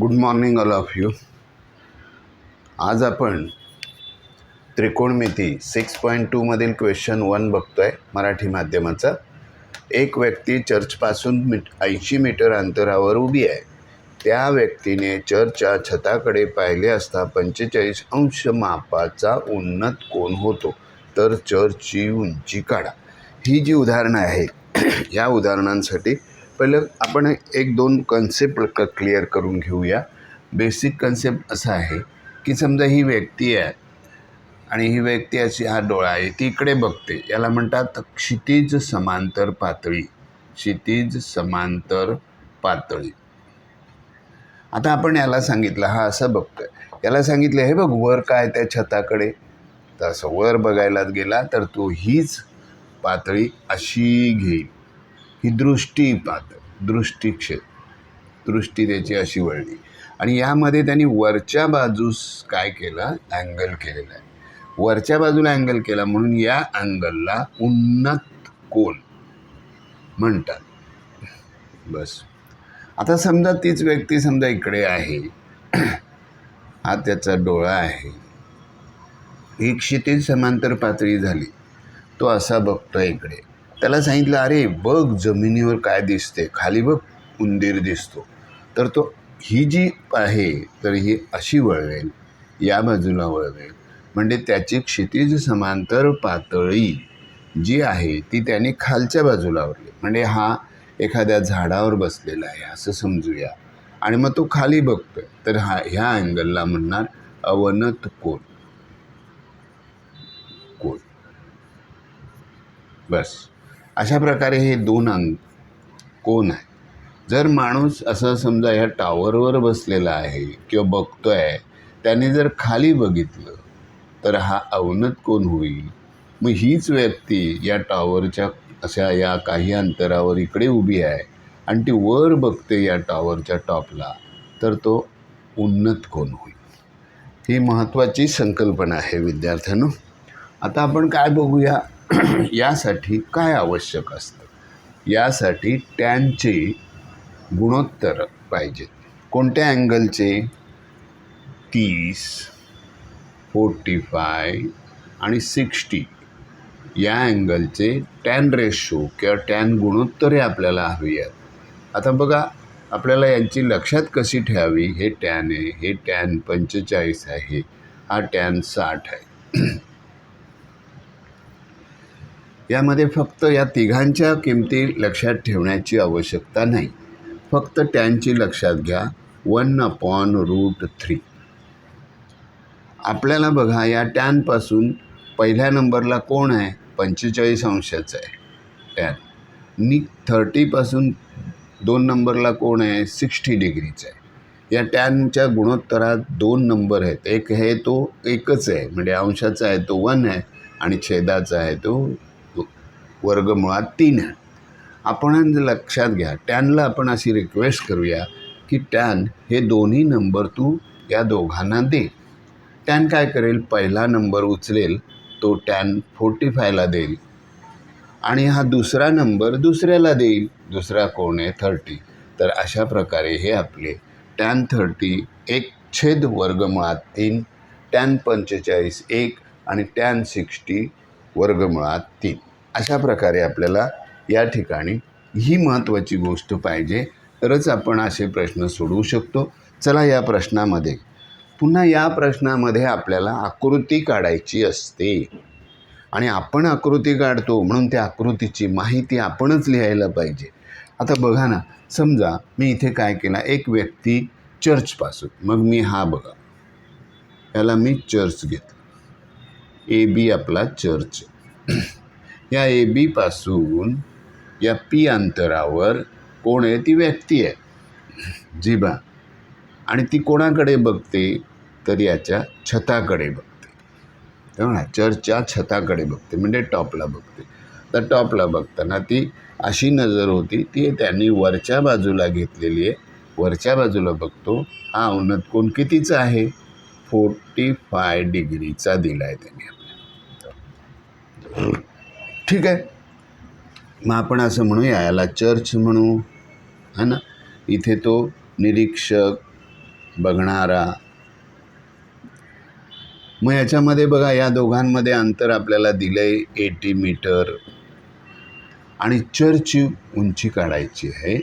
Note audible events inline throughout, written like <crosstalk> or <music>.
Good morning all of you आज आपण त्रिकोणमिती सिक्स पॉईंट टूमधील क्वेश्चन वन बघतो आहे मराठी माध्यमाचा. एक व्यक्ती चर्चपासून मीट ऐंशी मीटर अंतरावर उभी आहे. त्या व्यक्तीने चर्चच्या छताकडे पाहिले असता पंचेचाळीस अंश मापाचा उन्नत कोण होतो. तर चर्चची उंची काढा. ही जी उदाहरणं आहेत या उदाहरणांसाठी पहिलं आपण एक दोन कन्सेप्ट क्लिअर करून घेऊया. बेसिक कन्सेप्ट असा आहे की समजा ही व्यक्ती आहे आणि ही व्यक्ती अशी हा डोळा आहे ती इकडे बघते. याला म्हणतात क्षितिज समांतर पातळी. क्षितिज समांतर पातळी. आता आपण याला सांगितलं हा असं बघतोय. याला सांगितलं हे बघ वर काय त्या छताकडे? तर असं वर बघायला गेला तर तो हीच पातळी अशी घेईल. ही दृष्टी पातळी दृष्टी दृष्टी त्याची अशी वळली. आणि यामध्ये त्यांनी वरच्या बाजूस काय केलं? अँगल केलेला आहे. वरच्या बाजूला अँगल केला म्हणून या अँगलला उन्नत कोण म्हणतात. बस. आता समजा तीच व्यक्ती समजा इकडे आहे. हा त्याचा डोळा आहे. ही क्षितिज समांतर पातळी झाली. तो असा बघतो इकडे. त्याला सांगितलं अरे बघ जमिनीवर काय दिसते खाली बघ उंदीर दिसतो. तर तो ही जी आहे तर ही अशी वळवेल या बाजूला वळवेल. म्हणजे त्याची क्षितिज समांतर पातळी जी आहे ती त्याने खालच्या बाजूला वळली म्हणजे हा एखाद्या झाडावर बसलेला आहे असं समजूया. आणि मग तो खाली बघतोय. तर हा ह्या अँगलला म्हणणार अवनत कोण कोण बस. अशा प्रकारे हे दोन अंग कोण आहे? जर माणूस असं समजा ह्या टावरवर बसलेला आहे किंवा बघतो आहे त्याने जर खाली बघितलं तर हा अवनत कोण होईल? मग हीच व्यक्ती या टॉवरच्या अशा या काही अंतरावर इकडे उभी आहे आणि ती वर बघते या टॉवरच्या टॉपला तर तो उन्नत कोण होईल? ही महत्त्वाची संकल्पना आहे विद्यार्थ्यांनो. आता आपण काय बघूया? <clears throat> यासाठी काय आवश्यक असतं? यासाठी टॅनचे गुणोत्तर पाहिजेत. कोणत्या अँगलचे? तीस फोर्टी फाय आणि सिक्स्टी. या अँगलचे टॅन रेशो किंवा टॅन गुणोत्तरे आपल्याला हवी आहेत आता बघा आपल्याला यांची लक्षात कशी ठेवावी? हे टॅन आहे हे टॅन पंचेचाळीस आहे हा टॅन साठ आहे. यामध्ये फक्त या तिघांच्या किमती लक्षात ठेवण्याची आवश्यकता नाही. फक्त टॅनची लक्षात घ्या. वन अपॉन रूट थ्री आपल्याला बघा या टॅनपासून पहिल्या नंबरला कोण आहे? पंचेचाळीस अंशाचं आहे. टॅन नि थर्टीपासून दोन नंबरला कोण आहे? सिक्स्टी डिग्रीचं आहे. या टॅनच्या गुणोत्तरात दोन नंबर आहेत. एक आहे तो एकच आहे. म्हणजे अंशाचा आहे तो वन आहे आणि छेदाचा आहे तो वर्गमुळात तीन आहे आपण लक्षात घ्या टॅनला आपण अशी रिक्वेस्ट करूया की टॅन हे दोन्ही नंबर तू या दोघांना दे. टॅन काय करेल? पहिला नंबर उचलेल तो टॅन फोर्टी फायला देईल. आणि हा दुसरा नंबर दुसऱ्याला देईल. दुसरा कोण आहे? थर्टी तर अशा प्रकारे हे आपले टॅन थर्टी एक छेद वर्गमुळात तीन टॅन पंचेचाळीस एक आणि टॅन सिक्स्टी वर्गमुळात तीन. अशा प्रकारे आपल्याला या ठिकाणी ही महत्त्वाची गोष्ट पाहिजे. तरच आपण असे प्रश्न सोडवू शकतो. चला या प्रश्नामध्ये. पुन्हा या प्रश्नामध्ये आपल्याला आकृती काढायची असते. आणि आपण आकृती काढतो म्हणून त्या आकृतीची माहिती आपणच लिहायला पाहिजे. आता बघा ना समजा मी इथे काय केला एक व्यक्ती चर्चपासून मग मी हा बघा. याला मी चर्च घेतला. ए बी आपला चर्च. या ए बीपासून या पी अंतरावर कोण आहे ती व्यक्ती आहे. जिबा. आणि ती कोणाकडे बघते? तर याच्या छताकडे बघते. तेव्हा चर्चच्या छताकडे बघते म्हणजे टॉपला बघते. तर टॉपला बघताना ती अशी नजर होती ती त्यांनी वरच्या बाजूला घेतलेली आहे. वरच्या बाजूला बघतो हा उन्नत कोण कितीचा आहे? फोर्टी फाय डिग्रीचा दिला आहे त्यांनी ठीक आहे. मग आपण असं म्हणूया याला चर्च म्हणू है ना? इथे तो निरीक्षक बघणारा. मग याच्यामध्ये बघा या दोघांमध्ये अंतर आपल्याला दिलं आहे एटी मीटर. आणि चर्चची उंची काढायची आहे.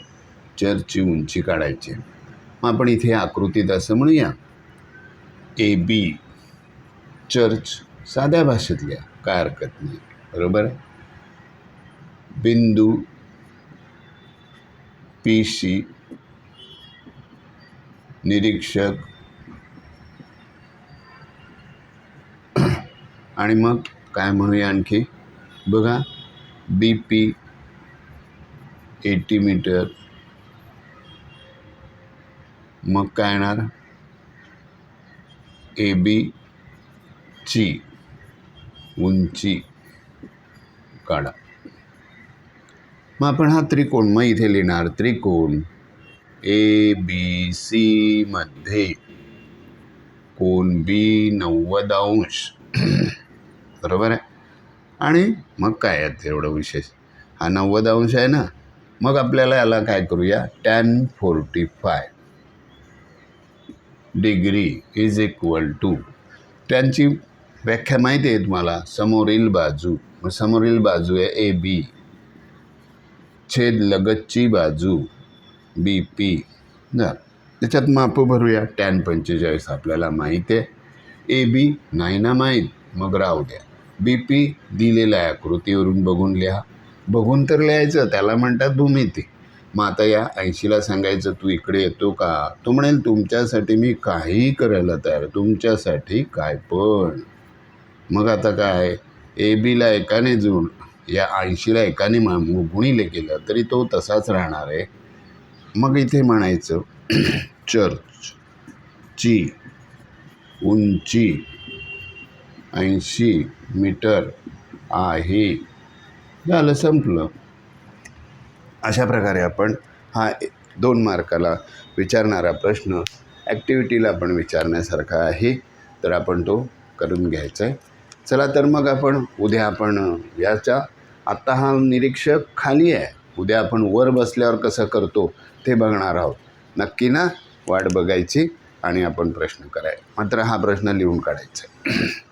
चर्चची उंची काढायची आहे. मग आपण इथे आकृतीत असं म्हणूया. ए बी चर्च साध्या भाषेतल्या काय हरकत नाही. बरोबर आहे? बिंदू पी सी निरीक्षक आणि मग काय म्हणूया आणखी? बघा बी पी एटी मीटर. मग काय येणार? ए बी ची उंची काढा. मग आपण हा त्रिकोण मग इथे लिहिणार त्रिकोण. ए बी सी मध्ये कोण बी नव्वद अंश. बरोबर आहे? आणि मग काय आहे एवढं विशेष? हा नव्वद अंश आहे ना? मग आपल्याला याला काय करूया? Tan forty five degree is equal to त्यांची व्याख्या माहिती आहे तुम्हाला? समोरील बाजू. मग समोरील बाजू आहे ए बी छेद लगतची बाजू बी पी ना त्याच्यात मापं भरूया. टॅन पंचेचाळीस आपल्याला माहीत आहे. ए बी नाही ना माहीत? मग राहू द्या. बी पी दिलेला आहे आकृतीवरून बघून लिहा. बघून तर लिहायचं त्याला म्हणतात भूमिती. मग आता या ऐंशीला सांगायचं तू इकडे येतो का? तो म्हणेल तुमच्यासाठी मी काहीही करायला तयार तुमच्यासाठी काय पण. मग आता काय? ए बीला एकाने जुळ या ऐंशीला एकाने मा गुणिले केलं तरी तो तसाच राहणार आहे. मग इथे म्हणायचं <clears throat> चर्च ची उंची ऐंशी मीटर आहे. झालं संपलं. अशा प्रकारे आपण हा दोन मार्काला विचारणारा प्रश्न ॲक्टिव्हिटीला पण विचारण्यासारखा आहे. तर आपण तो करून घ्यायचा आहे. चला तर मग आपण उद्या आपण याच्या आत्ता हा निरीक्षक खाली आहे. उद्या आपण वर बसल्यावर कसं करतो ते बघणार आहोत. नक्की ना? वाट बघायची आणि आपण प्रश्न कराय मात्र हा प्रश्न लिहून काढायचा आहे.